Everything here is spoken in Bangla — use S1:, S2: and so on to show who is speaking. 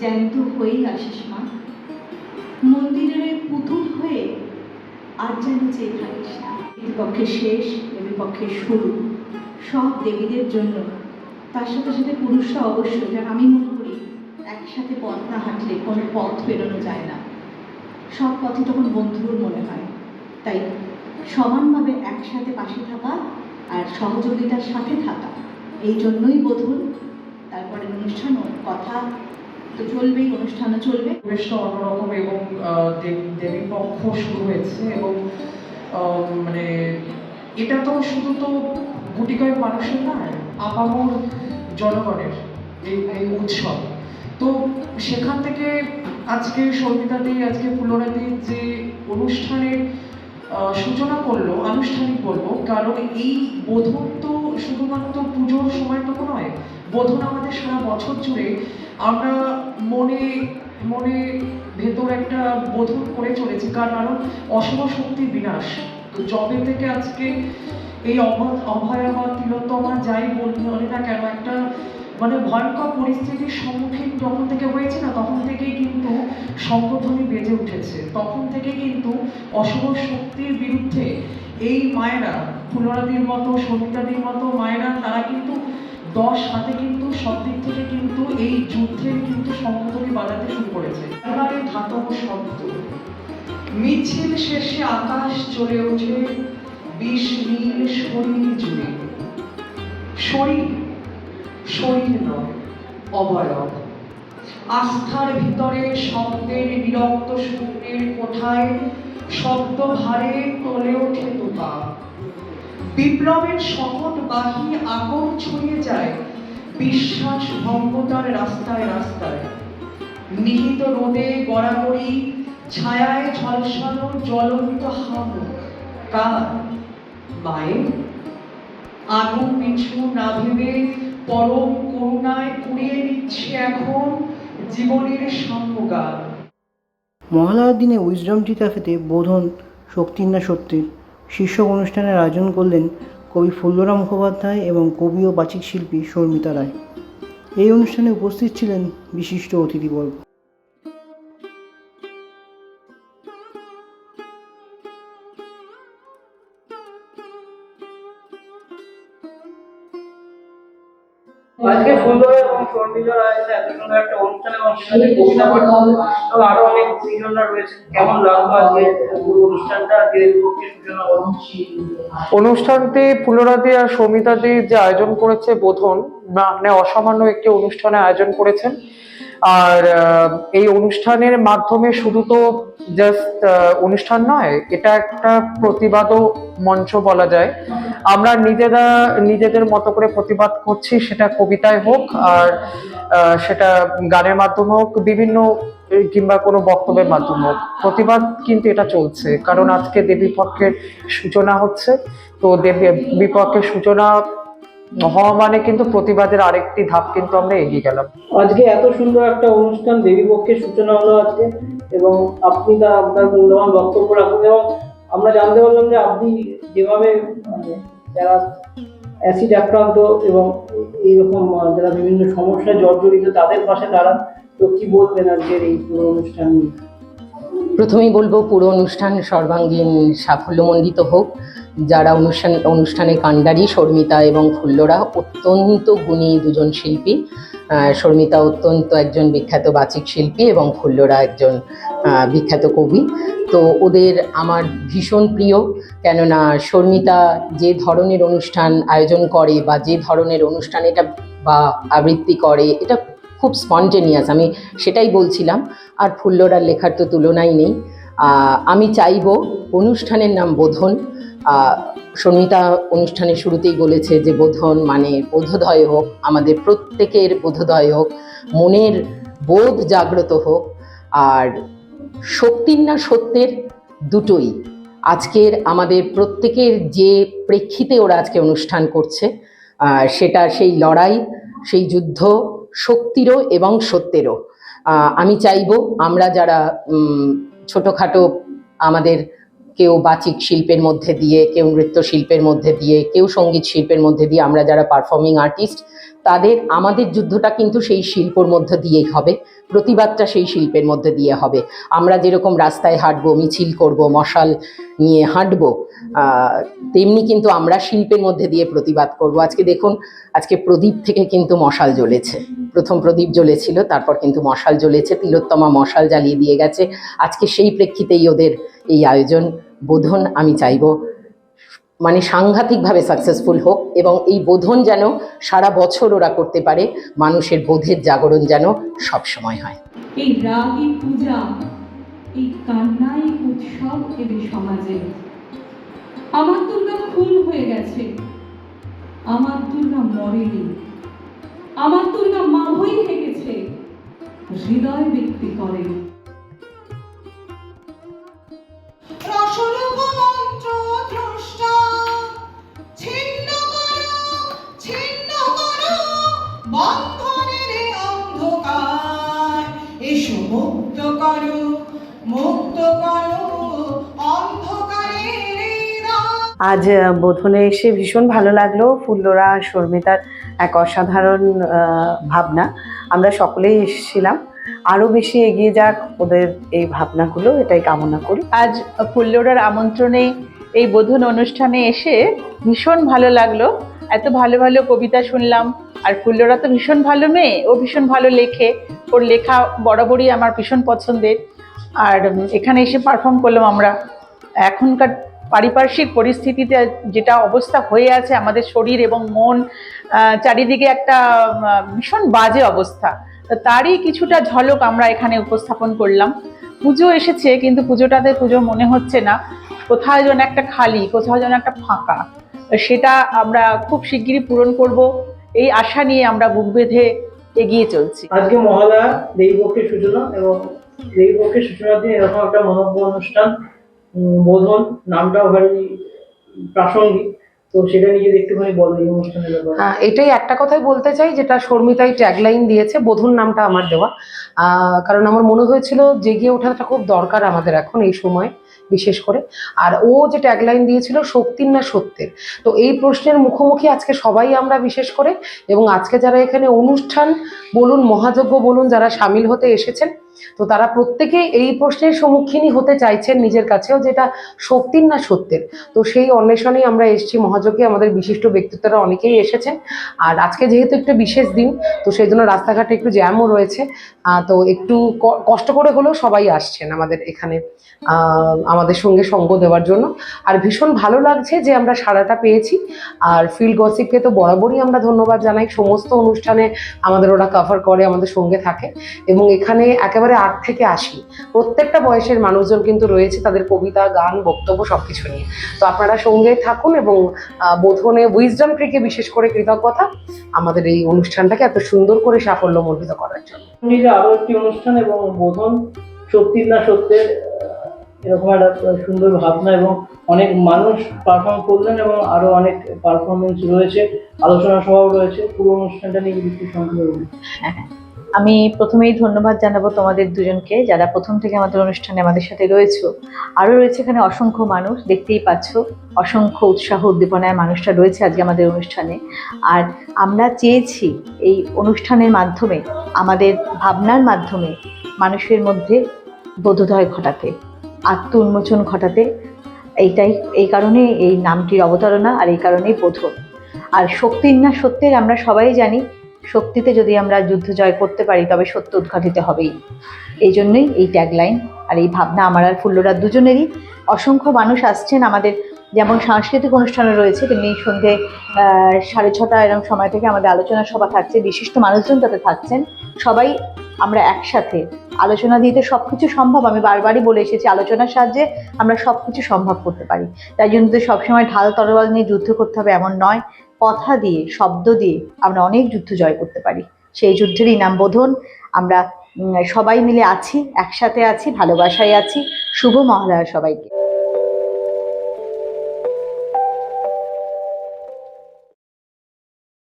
S1: জ্যান্ত হয়েই আসিস মা। মন্দিরের পুতুল হয়ে আর যেন চেয়ে থাকিস না। দেবীপক্ষের শেষ দেবীপক্ষের শুরু। সব দেবীদের জন্য। তার সাথে সাথে পুরুষরা অবশ্যই যেন আমি মনে করি, একসাথে পথ না হাঁটলে কোনো পথ বেরোনো যায় না। সব পথই তখন বন্ধুর মনে হয়। তাই সমানভাবে একসাথে পাশে থাকা আর সহযোগিতার সাথে থাকা, এই জন্যই বোধন তারপরে অনুষ্ঠান কথা তো চলবেই অনুষ্ঠানও চলবে।
S2: পরিবেশটা অন্যরকম এবং দেবী পক্ষ শুরু হয়েছে এবং মানে এটা তো শুধু তো গুটি কয়েক মানুষের নয় আপামর জনগণের এই এই উৎসব। তো সেখান থেকে আজকে সঙ্গীতাদি আজকে ফুলরাদি যে অনুষ্ঠানের সূচনা করল, আনুষ্ঠানিক বলব, কারণ এই বোধন তো শুধুমাত্র পুজোর সময়টুকু নয়, বোধন আমাদের সারা বছর জুড়ে আমরা মনে মনে ভেতর একটা বোধন করে চলেছি। কার কারণ অশুভ শক্তির বিনাশ। তো জবে থেকে আজকে এই অভয় অভয়া বা তিলোত্তমা যাই বলি না কেন, একটা মানে ভয়ঙ্কর পরিস্থিতির সম্মুখীন যখন থেকে হয়েছে না, তখন থেকেই কিন্তু শঙ্কধ্বনি বেজে উঠেছে। তখন থেকে কিন্তু অশুভ শক্তির বিরুদ্ধে এই মায়েরা ফুলরাদির মতো সবিতাদির মতো মায়েরা, তারা কিন্তু দশ হাতে কিন্তু, সব দিক থেকে কিন্তু এই যুদ্ধের কিন্তু সংহতনী বাজাতে শুরু করেছে। এবারে ধাতব শব্দ। মিছিল শেষে আকাশ চলে ওঠে, বিষ নীল শরীর জুড়ে। শরীর শরীর নয়, অবয়ব। আস্থার ভিতরে শব্দের বিরক্ত শূন্যের কোঠায় শব্দ ভারে তোলে ওঠে তোপা বিপ্লবের বাহী আগম ছড়িয়ে যায়, বিশ্বাস ভঙ্গতার রাস্তায় রাস্তায়। নিহিত রোদে গড়াগড়ি, ছায়ায় ঝলসানো জ্বলন্ত কার? আগুন পিছু না ভেবে পরম করুণায় কুড়িয়ে নিচ্ছে এখন জীবনের
S3: মহালয়ার দিনে উইজডম টি ক্যাফেতে বোধন শক্তির না সত্যের। শীর্ষক অনুষ্ঠানের আয়োজন করলেন কবি ফুল্লরা মুখোপাধ্যায় এবং কবি ও বাচিক শিল্পী শর্মিতা রায়। এই অনুষ্ঠানে উপস্থিত ছিলেন বিশিষ্ট অতিথিবর্গ।
S4: আজকে সুন্দর এবং সৌন্দর্য রয়েছে এত সুন্দর একটা অনুষ্ঠান এবং সেখানে কবিতা পাঠ এবং আরও অনেক গুণীজনরা রয়েছে। কেমন লাগল আজকে অনুষ্ঠানটা? আজকে পক্ষে সূচনা
S2: অনুষ্ঠানটি পুনরাদি আর সমিতাদি যে আয়োজন করেছে বোধন মানে অসামান্য একটি অনুষ্ঠানে আয়োজন করেছেন। আর এই অনুষ্ঠানের মাধ্যমে শুধু তো জাস্ট অনুষ্ঠান নয়, এটা একটা প্রতিবাদও মঞ্চ বলা যায়। আমরা নিজেরা, নিজেদের মতো করে প্রতিবাদ করছি, সেটা কবিতায় হোক আর সেটা গানের মাধ্যমে হোক, বিভিন্ন, কিংবা কোনো বক্তব্যের মাধ্যমে হোক। প্রতিবাদ কিন্তু এটা চলছে, কারণ আজকে দেবী পক্ষের সূচনা হচ্ছে। তো দেবী, বিপক্ষের সূচনা হওয়া মানে কিন্তু প্রতিবাদের আরেকটি ধাপ কিন্তু আমরা এগিয়ে গেলাম।
S4: আজকে এত সুন্দর একটা অনুষ্ঠান দেবী পক্ষের সূচনা হলো আজকে এবং আপনি তা আপনার মূল্যবান বক্তব্য রাখুন এবং আমরা জানতে পারলাম যে আপনি যেভাবে মানে যারা অ্যাসিড আক্রান্ত এবং এইরকম যারা বিভিন্ন সমস্যায় জর্জরিত তাদের পাশে দাঁড়ান তো কি বলবেন আজকের এই পুরো অনুষ্ঠান নিয়ে?
S5: প্রথমেই বলব পুরো অনুষ্ঠান সর্বাঙ্গীন সাফল্যমণ্ডিত হোক। যারা অনুষ্ঠান অনুষ্ঠানে কাণ্ডারি, শর্মিতা এবং ফুল্লরা অত্যন্ত গুণী দুজন শিল্পী। শর্মিতা অত্যন্ত একজন বিখ্যাত বাচিক শিল্পী এবং ফুল্লরা একজন বিখ্যাত কবি। তো ওদের আমার ভীষণ প্রিয়, কেননা শর্মিতা যে ধরনের অনুষ্ঠান আয়োজন করে বা যে ধরনের অনুষ্ঠান এটা বা আবৃত্তি করে, এটা খুব স্পন্টেনিয়াস, আমি সেটাই বলছিলাম। আর ফুল্লরার লেখার তো তুলনাই নেই। আমি চাইব অনুষ্ঠানের নাম বোধন সন্মিতা অনুষ্ঠানের শুরুতেই বলেছে যে বোধন মানে বোধোদয় হোক, আমাদের প্রত্যেকের বোধোদয় হোক, মনের বোধ জাগ্রত হোক, আর শক্তির না সত্যের দুটোই। আজকের আমাদের প্রত্যেকের যে প্রেক্ষিতে ওরা আজকে অনুষ্ঠান করছে সেটা সেই লড়াই, সেই যুদ্ধ শক্তিরও এবং সত্যেরও। আমি চাইব আমরা যারা ছোটোখাটো আমাদের কেউ বাচিক শিল্পের মধ্যে দিয়ে, কেউ নৃত্য শিল্পের মধ্যে দিয়ে, কেউ সংগীত শিল্পের মধ্যে দিয়ে আমরা যারা পারফর্মিং আর্টিস্ট তাদের আমাদের যুদ্ধটা কিন্তু সেই শিল্পর মধ্য দিয়েই হবে, প্রতিবাদটা সেই শিল্পের মধ্যে দিয়ে হবে। আমরা যেরকম রাস্তায় হাঁটবো, মিছিল করব, মশাল নিয়ে হাঁটবো তেমনি কিন্তু আমরা শিল্পের মধ্যে দিয়ে প্রতিবাদ করব। আজকে দেখুন, আজকে প্রদীপ থেকে কিন্তু মশাল জ্বলেছে। প্রথম প্রদীপ জ্বলেছিল, তারপর কিন্তু মশাল জ্বলেছে, তিলোত্তমা মশাল জ্বালিয়ে দিয়ে গেছে। আজকে সেই প্রেক্ষিতেই ওদের এই আয়োজন। বোধন, আমি চাইব মানে সাংঘাতিকভাবে সাকসেসফুল হোক এবং এই বোধন যেন সারা বছর ওরা করতে পারে, মানুষের বোধের জাগরণ যেন সব সময় হয়।
S1: এই রাগই পূজা, এই কান্নাই উৎসব এবে সমাজে। আমার দুর্গা খুন হয়ে গেছে, আমার দুর্গা মরেনি, আমার দুর্গা মাভই থেকেছে হৃদয় বিক্রি করে
S6: বন্ধনের অন্ধকার। এসো মুক্ত করো মুক্ত করো অন্ধকারের
S7: আজ বোধনে এসে ভীষণ ভালো লাগল ফুল্লরা শর্মিতার এক অসাধারণ আহ, ভাবনা। আমরা সকলেই এসেছিলাম। আরও বেশি এগিয়ে যাক ওদের এই ভাবনাগুলো এটাই কামনা করি।
S8: আজ ফুল্লোরার আমন্ত্রণে এই বোধন অনুষ্ঠানে এসে ভীষণ ভালো লাগল। এত ভালো ভালো কবিতা শুনলাম। আর ফুল্লোরা তো ভীষণ ভালো মেয়ে, ও ভীষণ ভালো লেখে। ওর লেখা বরাবরই আমার ভীষণ পছন্দের। আর এখানে এসে পারফর্ম করলাম আমরা। এখনকার পারিপার্শ্বিক পরিস্থিতিতে যেটা অবস্থা হয়ে আছে, আমাদের শরীর এবং মন চারিদিকে একটা ভীষণ বাজে অবস্থা। তারই কিছুটা ঝলক আমরা এখানে উপস্থাপন করলাম। পুজো এসেছে, কিন্তু পুজোটাতে পুজো মনে হচ্ছে না। কোথাও যেন একটা খালি, কোথাও যেন একটা ফাঁকা। সেটা আমরা খুব শিগগিরই পূরণ করব। এই আশা নিয়ে আমরা বুক বেঁধে এগিয়ে চলছি।
S4: আজকে মহালয়া দেবীপক্ষের সূচনা এবং দেবীপক্ষের সূচনার দিন এরকম একটা মহব্ব অনুষ্ঠান বোধন নামটাও ভারী প্রাসঙ্গিক। তো সেটা নিয়ে যদি একটুখানি বলো এই অনুষ্ঠানের ব্যাপারে।
S5: হ্যাঁ, এটাই একটা কথাই বলতে চাই যেটা শর্মিতাই ট্যাগলাইন দিয়েছে বোধন নামটা আমার দেওয়া। কারণ আমার মনে হয়েছিল জেগে ওঠাটা খুব দরকার আমাদের এখন এই সময়। বিশেষ করে। আর ও যে ট্যাগলাইন দিয়েছিল, শক্তির না সত্যের? তো এই প্রশ্নের মুখোমুখি আজকে সবাই আমরা বিশেষ করে এবং আজকে যারা এখানে অনুষ্ঠান বলুন, মহাযজ্ঞ বলুন, যারা সামিল হতে এসেছেন তো তারা প্রত্যেকেই এই প্রশ্নের সম্মুখীনই হতে চাইছেন নিজের কাছেও যেটা শক্তির না সত্যের। তো সেই অন্বেষণেই আমরা এসেছি মহাযজ্ঞে আমাদের বিশিষ্ট ব্যক্তিত্বরা অনেকেই এসেছেন। আর আজকে যেহেতু একটা বিশেষ দিন, তো সেই জন্য রাস্তাঘাটে একটু জ্যামও রয়েছে। তো একটু কষ্ট করে হলেও সবাই আসছেন আমাদের এখানে আমাদের সঙ্গে সঙ্গ দেওয়ার জন্য। আর ভীষণ ভালো লাগছে যে আমরা সারাটা পেয়েছি। আর ফিল্ড গসিপকে তো বরাবরই আমরা ধন্যবাদ জানাই। সমস্ত অনুষ্ঠানে আমাদের ওরা কভার করে, আমাদের সঙ্গে থাকে। এবং এখানে একেবারে আট থেকে আশি প্রত্যেকটা বয়সের মানুষজন কিন্তু রয়েছে তাদের কবিতা গান বক্তব্য সব কিছু নিয়ে। তো আপনারা সঙ্গে থাকুন এবং বোধনে উইজডম ট্রিকে বিশেষ করে কৃতজ্ঞতা আমাদের এই অনুষ্ঠানটাকে এত সুন্দর করে সাফল্যমণ্ডিত করার জন্য।
S4: নিজে আরও একটি অনুষ্ঠান এবং বোধন সত্যির না সত্যের এরকম একটা সুন্দর ভাবনা এবং অনেক মানুষ পারফর্ম করলেন এবং আরও অনেক পারফরমেন্স রয়েছে আলোচনা সভাও রয়েছে পুরো অনুষ্ঠানটা নিয়ে সংক্ষেপে বলি।
S8: আমি প্রথমেই ধন্যবাদ জানাব তোমাদের দুজনকে যারা প্রথম থেকে আমাদের অনুষ্ঠানে আমাদের সাথে রয়েছে। আরও রয়েছে এখানে অসংখ্য মানুষ, দেখতেই পাচ্ছ, অসংখ্য উৎসাহ উদ্দীপনায় মানুষটা রয়েছে আজকে আমাদের অনুষ্ঠানে। আর আমরা চেয়েছি এই অনুষ্ঠানের মাধ্যমে, আমাদের ভাবনার মাধ্যমে মানুষের মধ্যে বোধোদয় ঘটাতে, আত্ম উন্মোচন ঘটাতে। এইটাই, এই কারণে এই নামটির অবতারণা আর এই কারণেই বোধন আর শক্তির না সত্যের আমরা সবাই জানি শক্তিতে যদি আমরা যুদ্ধ জয় করতে পারি, তবে সত্য উদ্ঘাটিত হবেই। এই জন্যই এই ট্যাগলাইন আর এই ভাবনা আমার আর ফুল্লরা দুজনেরই। অসংখ্য মানুষ আসছেন আমাদের যেমন সাংস্কৃতিক অনুষ্ঠানে রয়েছে, তেমনি সন্ধে সাড়ে ছটা এরকম সময় থেকে আমাদের আলোচনা সভা থাকছে, বিশিষ্ট মানুষজন তাতে থাকছেন। সবাই আমরা একসাথে। আলোচনা দিয়ে তো সব কিছু সম্ভব, আমি বারবারই বলে এসেছি, আলোচনার সাহায্যে আমরা সব কিছু সম্ভব করতে পারি। তাই জন্য তো সবসময় ঢাল তরোয়াল নিয়ে যুদ্ধ করতে হবে এমন নয়। কথা দিয়ে, শব্দ দিয়ে আমরা অনেক যুদ্ধ জয় করতে পারি। সেই যুদ্ধেরই নাম বোধন আমরা সবাই মিলে আছি, একসাথে আছি, ভালোবাসায় আছি। শুভ মহালয়া সবাইকে।